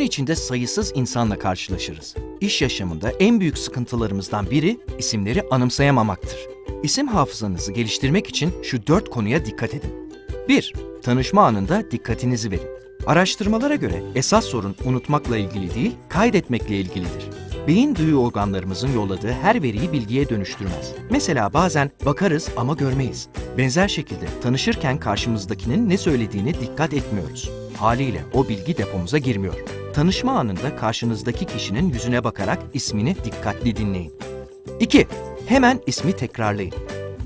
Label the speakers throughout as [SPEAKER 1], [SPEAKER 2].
[SPEAKER 1] içinde sayısız insanla karşılaşırız. İş yaşamında en büyük sıkıntılarımızdan biri isimleri anımsayamamaktır. İsim hafızanızı geliştirmek için şu dört konuya dikkat edin. 1. Tanışma anında dikkatinizi verin. Araştırmalara göre esas sorun unutmakla ilgili değil, kaydetmekle ilgilidir. Beyin duyu organlarımızın yolladığı her veriyi bilgiye dönüştürmez. Mesela bazen bakarız ama görmeyiz. Benzer şekilde tanışırken karşımızdakinin ne söylediğini dikkat etmiyoruz. Haliyle o bilgi depomuza girmiyor. Tanışma anında karşınızdaki kişinin yüzüne bakarak ismini dikkatli dinleyin. 2. Hemen ismi tekrarlayın.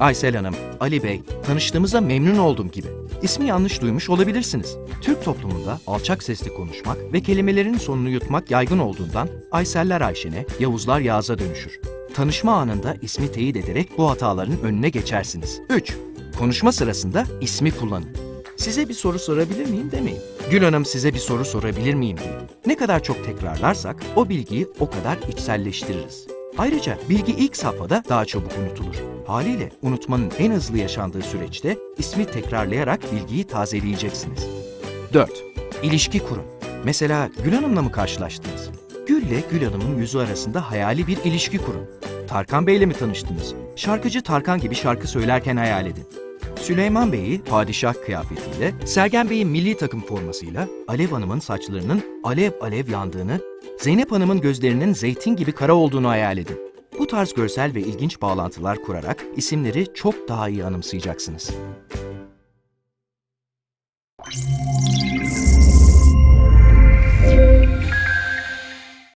[SPEAKER 1] Aysel Hanım, Ali Bey, tanıştığımıza memnun oldum gibi. İsmi yanlış duymuş olabilirsiniz. Türk toplumunda alçak sesli konuşmak ve kelimelerin sonunu yutmak yaygın olduğundan Ayseller Ayşen'e, Yavuzlar Yağız'a dönüşür. Tanışma anında ismi teyit ederek bu hataların önüne geçersiniz. 3. Konuşma sırasında ismi kullanın. Size bir soru sorabilir miyim demeyin. Gül Hanım size bir soru sorabilir miyim deyin. Ne kadar çok tekrarlarsak o bilgiyi o kadar içselleştiririz. Ayrıca bilgi ilk safhada daha çabuk unutulur. Haliyle unutmanın en hızlı yaşandığı süreçte ismi tekrarlayarak bilgiyi tazeleyeceksiniz. 4. İlişki kurun. Mesela Gül Hanım'la mı karşılaştınız? Gül ile Gül Hanım'ın yüzü arasında hayali bir ilişki kurun. Tarkan Bey'le mi tanıştınız? Şarkıcı Tarkan gibi şarkı söylerken hayal edin. Süleyman Bey'i padişah kıyafetiyle, Sergen Bey'in milli takım formasıyla, Alev Hanım'ın saçlarının alev alev yandığını, Zeynep Hanım'ın gözlerinin zeytin gibi kara olduğunu hayal edin. Bu tarz görsel ve ilginç bağlantılar kurarak isimleri çok daha iyi anımsayacaksınız.